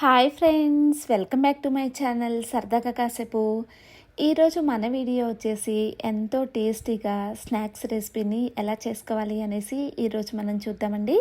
Hi friends welcome back to my channel సరదాగా కాసేపు. ఈరోజు మన వీడియో వచ్చేసి ఎంతో టేస్టీగా స్నాక్స్ రెసిపీని ఎలా చేసుకోవాలి అనేసి ఈరోజు మనం చూద్దామండి.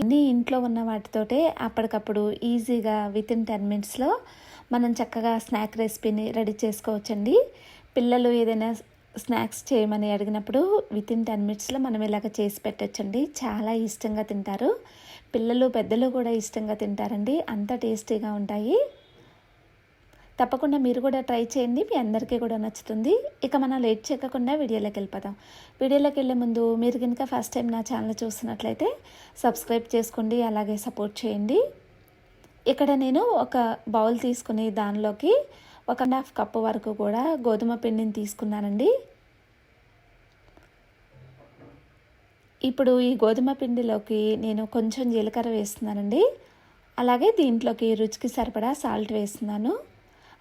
అన్నీ ఇంట్లో ఉన్న వాటితోటే అప్పటికప్పుడు ఈజీగా విత్ ఇన్ టెన్ మినిట్స్లో మనం చక్కగా స్నాక్ రెసిపీని రెడీ చేసుకోవచ్చండి. పిల్లలు ఏదైనా స్నాక్స్ చేయమని అడిగినప్పుడు విత్ ఇన్ టెన్ మినిట్స్లో మనం ఇలాగ చేసి పెట్టచ్చండి. చాలా ఇష్టంగా తింటారు. పిల్లలు పెద్దలు కూడా ఇష్టంగా తింటారండి. అంత టేస్టీగా ఉంటాయి. తప్పకుండా మీరు కూడా ట్రై చేయండి. మీ అందరికీ కూడా నచ్చుతుంది. ఇక మనం లేట్ చేయకుండా వీడియోలోకి వెళ్ళిపోదాం. వీడియోలోకి వెళ్ళే ముందు మీరు కనుక ఫస్ట్ టైం నా ఛానల్ చూస్తున్నట్లయితే సబ్స్క్రైబ్ చేసుకోండి. అలాగే సపోర్ట్ చేయండి. ఇక్కడ నేను ఒక బౌల్ తీసుకుని దానిలోకి ఒక అండ్ హాఫ్ కప్పు వరకు కూడా గోధుమ పిండిని తీసుకున్నానండి. ఇప్పుడు ఈ గోధుమ పిండిలోకి నేను కొంచెం జీలకర్ర వేస్తున్నానండి. అలాగే దీంట్లోకి రుచికి సరిపడా సాల్ట్ వేస్తున్నాను.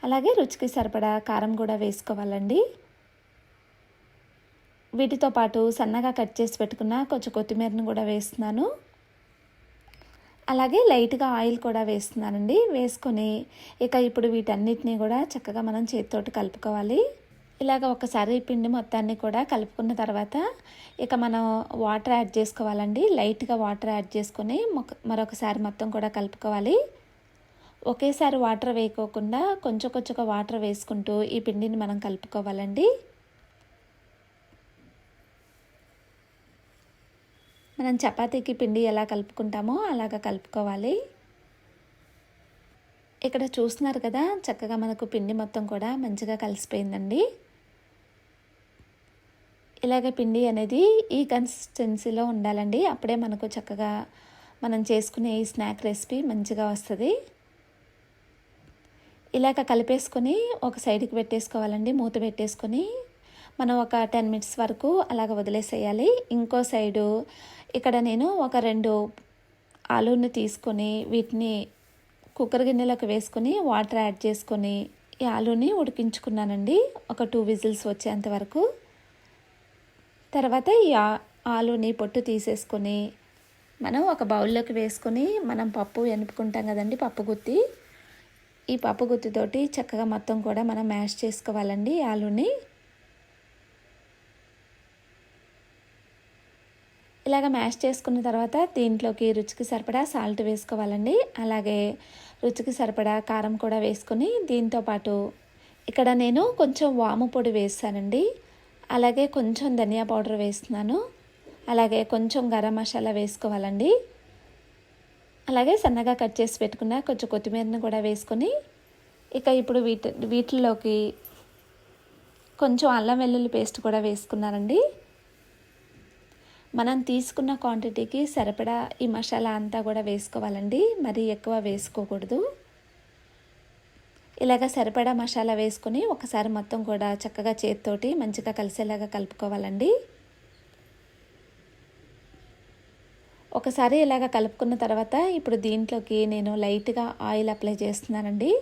అలాగే రుచికి సరిపడా కారం కూడా వేసుకోవాలండి. వీటితో పాటు సన్నగా కట్ చేసి పెట్టుకున్న కొంచెం కొత్తిమీరను కూడా వేస్తున్నాను. అలాగే లైట్గా ఆయిల్ కూడా వేస్తున్నానండి. వేసుకొని ఇక ఇప్పుడు వీటన్నిటినీ కూడా చక్కగా మనం చేతితోటి కలుపుకోవాలి. ఇలాగ ఒకసారి పిండి మొత్తాన్ని కూడా కలుపుకున్న తర్వాత ఇక మనం వాటర్ యాడ్ చేసుకోవాలండి. లైట్గా వాటర్ యాడ్ చేసుకొని మరొకసారి మొత్తం కూడా కలుపుకోవాలి. ఒకేసారి వాటర్ వేయకోకుండా కొంచెం కొంచెం వాటర్ వేసుకుంటూ ఈ పిండిని మనం కలుపుకోవాలండి. మనం చపాతీకి పిండి ఎలా కలుపుకుంటామో అలాగ కలుపుకోవాలి. ఇక్కడ చూస్తున్నారు కదా చక్కగా మనకు పిండి మొత్తం కూడా మంచిగా కలిసిపోయిందండి. ఇలాగ పిండి అనేది ఈ కన్సిస్టెన్సీలో ఉండాలండి. అప్పుడే మనకు చక్కగా మనం చేసుకునే ఈ స్నాక్ రెసిపీ మంచిగా వస్తుంది. ఇలాగ కలిపేసుకొని ఒక సైడ్కి పెట్టేసుకోవాలండి మూత పెట్టేసుకొని. మనం ఒక టెన్ మినిట్స్ వరకు అలాగ వదిలేసేయాలి. ఇంకో సైడు ఇక్కడ నేను ఒక రెండు ఆలూని తీసుకొని వీటిని కుక్కర్ గిన్నెలోకి వేసుకొని వాటర్ యాడ్ చేసుకొని ఈ ఆలూని ఉడికించుకున్నానండి. ఒక టూ విజిల్స్ వచ్చేంత వరకు. తర్వాత ఈ ఆలుని పొట్టు తీసేసుకొని మనం ఒక బౌల్లోకి వేసుకొని మనం పప్పు ఎనుపుకుంటాం కదండి పప్పు గుత్తి. ఈ పప్పు గుత్తితోటి చక్కగా మొత్తం కూడా మనం మ్యాష్ చేసుకోవాలండి ఆలుని ఇలాగ మ్యాష్ చేసుకున్న తర్వాత దీంట్లోకి రుచికి సరిపడా సాల్ట్ వేసుకోవాలండి. అలాగే రుచికి సరిపడా కారం కూడా వేసుకొని దీంతోపాటు ఇక్కడ నేను కొంచెం వాము పొడి వేస్తానండి అలాగే కొంచెం ధనియా పౌడర్ వేస్తున్నాను. అలాగే కొంచెం గరం మసాలా వేసుకోవాలండి. అలాగే సన్నగా కట్ చేసి పెట్టుకున్న కొంచెం కొత్తిమీరను కూడా వేసుకొని ఇక ఇప్పుడు వీటి వీటిల్లోకి కొంచెం అల్లం వెల్లుల్లి పేస్ట్ కూడా వేసుకున్నానండి. మనం తీసుకున్న క్వాంటిటీకి సరిపడా ఈ మసాలా అంతా కూడా వేసుకోవాలండి. మరీ ఎక్కువ వేసుకోకూడదు. ఇలాగ సరిపడా మసాలా వేసుకొని ఒకసారి మొత్తం కూడా చక్కగా చేతితోటి మంచిగా కలిసేలాగా కలుపుకోవాలండి. ఒకసారి ఇలాగ కలుపుకున్న తర్వాత ఇప్పుడు దీంట్లోకి నేను లైట్గా ఆయిల్ అప్లై చేస్తున్నానండి.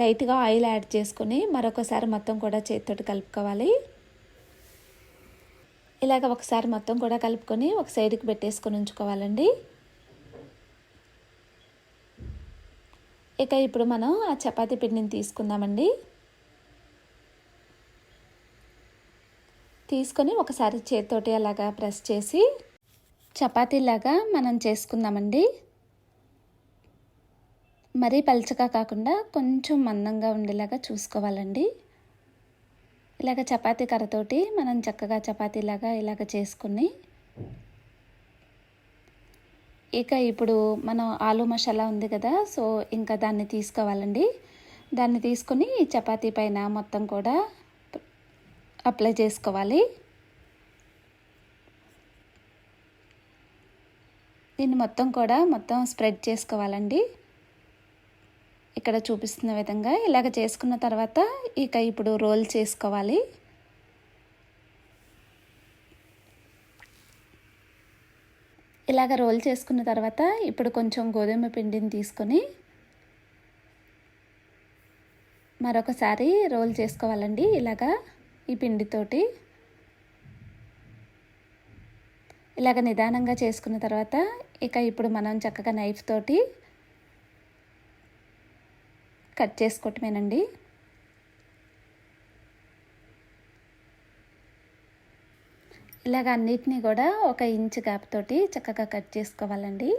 లైట్గా ఆయిల్ యాడ్ చేసుకొని మరొకసారి మొత్తం కూడా చేతితోటి కలుపుకోవాలి. ఇలాగ ఒకసారి మొత్తం కూడా కలుపుకొని ఒక సైడ్కి పెట్టేసుకొని ఉంచుకోవాలండి. ఇక ఇప్పుడు మనం ఆ చపాతీ పిండిని తీసుకుందామండి. తీసుకొని ఒకసారి చేతితోటి అలాగా ప్రెస్ చేసి చపాతీలాగా మనం చేసుకుందామండి. మరీ పలచగా కాకుండా కొంచెం మందంగా ఉండేలాగా చూసుకోవాలండి. ఇలాగ చపాతీ కర్రతోటి మనం చక్కగా చపాతీలాగా ఇలాగ చేసుకుని ఇక ఇప్పుడు మనం ఆలు మసాలా ఉంది కదా సో ఇంకా దాన్ని తీసుకోవాలండి. దాన్ని తీసుకొని చపాతీ పైన మొత్తం కూడా అప్లై చేసుకోవాలి. దీన్ని మొత్తం కూడా మొత్తం స్ప్రెడ్ చేసుకోవాలండి. ఇక్కడ చూపిస్తున్న విధంగా ఇలాగ చేసుకున్న తర్వాత ఇక ఇప్పుడు రోల్ చేసుకోవాలి. ఇలాగ రోల్ చేసుకున్న తర్వాత ఇప్పుడు కొంచెం గోధుమ పిండిని తీసుకొని మరొకసారి రోల్ చేసుకోవాలండి ఇలాగా ఈ పిండితోటి. ఇలాగ నిదానంగా చేసుకున్న తర్వాత ఇక ఇప్పుడు మనం చక్కగా నైఫ్ తోటి కట్ చేసుకోవటమేనండి. ఇలాగ అన్నిటినీ కూడా ఒక ఇంచ్ గ్యాప్ తోటి చక్కగా కట్ చేసుకోవాలండి.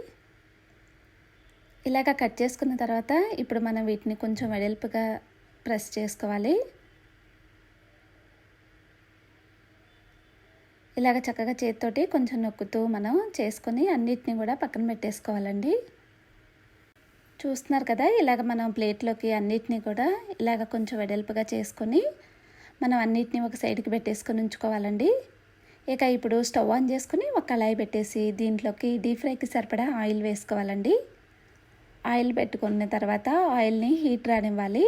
ఇలాగ కట్ చేసుకున్న తర్వాత ఇప్పుడు మనం వీటిని కొంచెం వెడల్పుగా ప్రెస్ చేసుకోవాలి. ఇలాగ చక్కగా చేతితోటి కొంచెం నొక్కుతూ మనం చేసుకొని అన్నిటిని కూడా పక్కన పెట్టేసుకోవాలండి. చూస్తున్నారు కదా ఇలాగ మనం ప్లేట్లోకి అన్నిటినీ కూడా ఇలాగ కొంచెం వెడల్పుగా చేసుకొని మనం అన్నిటినీ ఒక సైడ్కి పెట్టేసుకొని ఉంచుకోవాలండి. ఇక ఇప్పుడు స్టవ్ ఆన్ చేసుకుని ఒక కళాయి పెట్టేసి దీంట్లోకి డీప్ ఫ్రైకి సరిపడా ఆయిల్ వేసుకోవాలండి. ఆయిల్ పెట్టుకున్న తర్వాత ఆయిల్ని హీట్ రానివ్వాలి.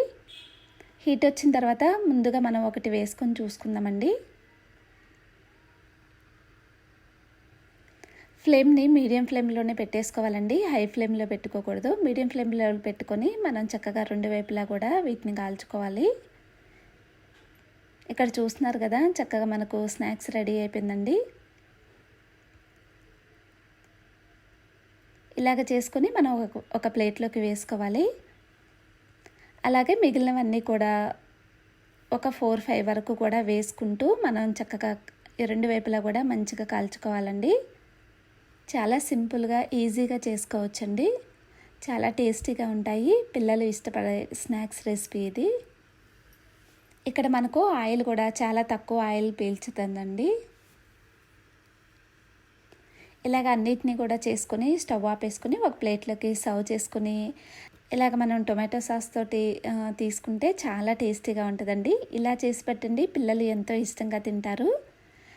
హీట్ వచ్చిన తర్వాత ముందుగా మనం ఒకటి వేసుకొని చూసుకుందామండి. ఫ్లేమ్ని మీడియం ఫ్లేమ్లోనే పెట్టేసుకోవాలండి. హై ఫ్లేమ్లో పెట్టుకోకూడదు. మీడియం ఫ్లేమ్లో పెట్టుకొని మనం చక్కగా రెండు వైపులా కూడా వీటిని కాల్చుకోవాలి. ఇక్కడ చూస్తున్నారు కదా చక్కగా మనకు స్నాక్స్ రెడీ అయిపోయిందండి. ఇలాగ చేసుకొని మనం ఒక ఒక ప్లేట్లోకి వేసుకోవాలి. అలాగే మిగిలినవన్నీ కూడా ఒక ఫోర్ ఫైవ్ వరకు కూడా వేసుకుంటూ మనం చక్కగా రెండు వైపులా కూడా మంచిగా కాల్చుకోవాలండి. చాలా సింపుల్గా ఈజీగా చేసుకోవచ్చండి. చాలా టేస్టీగా ఉంటాయి. పిల్లలు ఇష్టపడే స్నాక్స్ రెసిపీ ఇది. ఇక్కడ మనకు ఆయిల్ కూడా చాలా తక్కువ ఆయిల్ పీల్చుతుందండి. ఇలాగ అన్నిటినీ కూడా చేసుకొని స్టవ్ ఆపేసుకొని ఒక ప్లేట్లోకి సర్వ్ చేసుకుని ఇలాగ మనం టొమాటో సాస్ తోటి తీసుకుంటే చాలా టేస్టీగా ఉంటుందండి. ఇలా చేసి పెట్టండి. పిల్లలు ఎంతో ఇష్టంగా తింటారు.